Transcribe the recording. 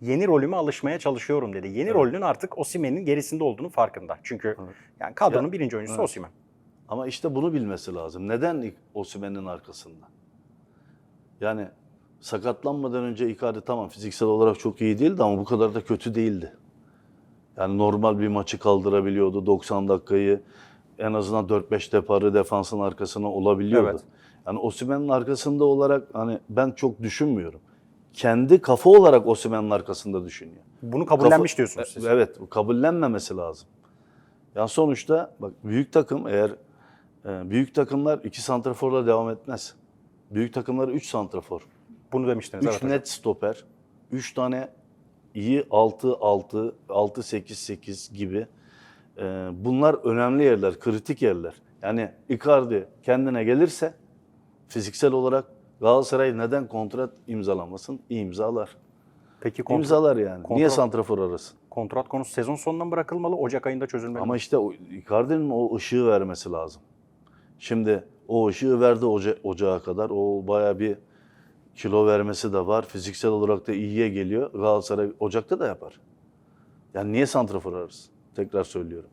yeni rolüme alışmaya çalışıyorum dedi. Yeni Evet. rolünün artık Osimhen'in gerisinde olduğunu farkında. Çünkü Evet. yani kadronun Ya, birinci oyuncusu evet. Osimhen. Ama işte bunu bilmesi lazım. Neden Osimhen'in arkasında? Yani sakatlanmadan önce Icardi tamam fiziksel olarak çok iyi değildi ama bu kadar da kötü değildi. Yani normal bir maçı kaldırabiliyordu. 90 dakikayı en azından 4-5 deparı defansın arkasına olabiliyordu. Evet. Yani Osimhen'in arkasında olarak hani ben çok düşünmüyorum. Kendi kafa olarak Osimhen'in arkasında düşünüyor. Bunu kabullenmiş Kafa- diyorsunuz siz. Evet, kabullenmemesi lazım. Yani sonuçta bak büyük takım eğer e, büyük takımlar iki santraforla devam etmez. Büyük takımlar üç santrafor. Bunu demiştiniz. Üç evet hocam. net stoper. Üç tane iyi 6 6 6 8 8 gibi. E, bunlar önemli yerler, kritik yerler. Yani Icardi kendine gelirse fiziksel olarak Galatasaray neden kontrat imzalamasın? İmzalar. Peki kontrat, İmzalar yani. Niye kontrat- santrafor arasın? kontrat konusu sezon sonunda mı bırakılmalı? Ocak ayında çözülmeli. Ama işte Icardi'nin o ışığı vermesi lazım. Şimdi o ışığı verdi oca, ocağa kadar. O baya bir kilo vermesi de var. Fiziksel olarak da iyiye geliyor. Galatasaray Ocak'ta da yapar. Yani niye santrafor ararız? Tekrar söylüyorum.